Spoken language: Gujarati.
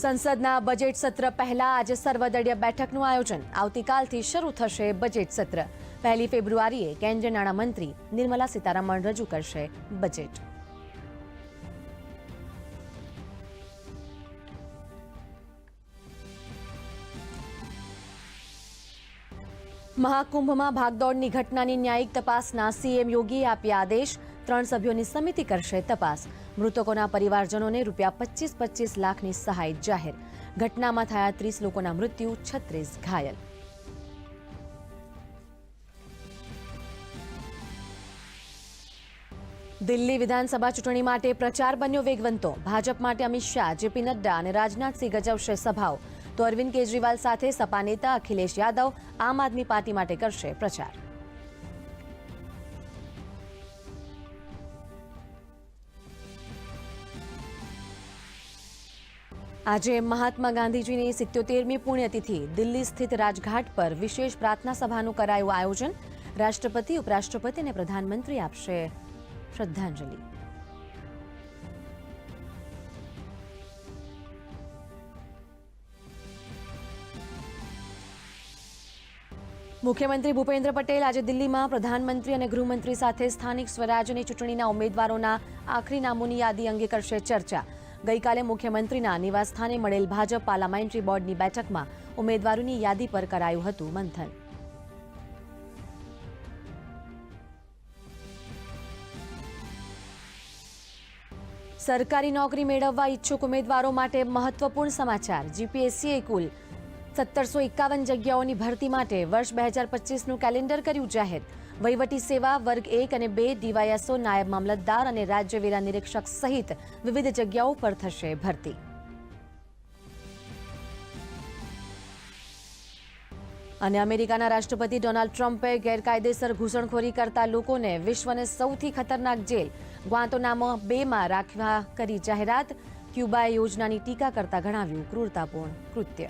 સંસદના બજેટ સત્ર પહેલા આજે સર્વદળીય બેઠકનું આયોજન. આવતીકાલથી શરૂ થશે બજેટ સત્ર. પહેલી ફેબ્રુઆરીએ કેન્દ્રીય નાણામંત્રી નિર્મલા સીતારામન રજૂ કરશે બજેટ. મહાકુંભમાં ભાગદોડની ઘટનાની ન્યાયિક તપાસના સીએમ યોગીએ આપ્યા આદેશ. ત્રણ સભ્યોની સમિતિ કરશે તપાસ. મૃતકોના પરિવારજનોને રૂપિયા પચીસ પચીસ લાખની સહાય જાહેર. ઘટનામાં થયા ત્રીસ લોકોના મૃત્યુ, છત્રીસ ઘાયલ. દિલ્હી વિધાનસભા ચૂંટણી માટે પ્રચાર બન્યો વેગવંતો. ભાજપ માટે અમિત શાહ, જેપી નડ્ડા અને રાજનાથસિંહ ગજવશે સભાઓ. તો અરવિંદ કેજરીવાલ સાથે સપા નેતા અખિલેશ યાદવ આમ આદમી પાર્ટી માટે કરશે પ્રચાર. આજે મહાત્મા ગાંધીજીની સિત્યોતેરમી પુણ્યતિથિ દિલ્હી સ્થિત રાજઘાટ પર વિશેષ પ્રાર્થના સભાનું કરાયું આયોજન. રાષ્ટ્રપતિ, ઉપરાષ્ટ્રપતિ અને પ્રધાનમંત્રી આપશે. શ્રદ્ધાંજલિ. મુખ્યમંત્રી ભૂપેન્દ્ર પટેલ આજે દિલ્હીમાં પ્રધાનમંત્રી અને ગૃહમંત્રી સાથે સ્થાનિક સ્વરાજ્યની ચૂંટણીના ઉમેદવારોના આખરી નામોની યાદી અંગે કરશે ચર્ચા. ગઈકાલે મુખ્યમંત્રીના નિવાસસ્થાને મળેલ ભાજપ પાર્લામેન્ટરી બોર્ડની બેઠકમાં ઉમેદવારોની યાદી પર કરાયું હતું મંથન. સરકારી નોકરી મેળવવા ઈચ્છુક ઉમેદવારો માટે મહત્વપૂર્ણ સમાચાર. જીપીએસસીએ કુલ સત્તરસો એકાવન જગ્યાઓની ભરતી માટે વર્ષ બે હજાર પચીસનું કેલેન્ડર કર્યું જાહેર. વહીવટી સેવા, વર્ગ એક અને બે, ડીવાયએસઓ, નાયબ મામલતદાર અને રાજ્ય વેરા નિરીક્ષક સહિત વિવિધ જગ્યાઓ પર થશે ભરતી. અને અમેરિકાના રાષ્ટ્રપતિ ડોનાલ્ડ ટ્રમ્પે ગેરકાયદેસર ઘૂસણખોરી કરતા લોકોને વિશ્વને સૌથી ખતરનાક જેલ, ગ્વાંતોનામો બેમાં રાખવા કરી જાહેરાત. ક્યુબાએ યોજનાની ટીકા કરતા ગણાવ્યું ક્રૂરતાપૂર્ણ કૃત્ય.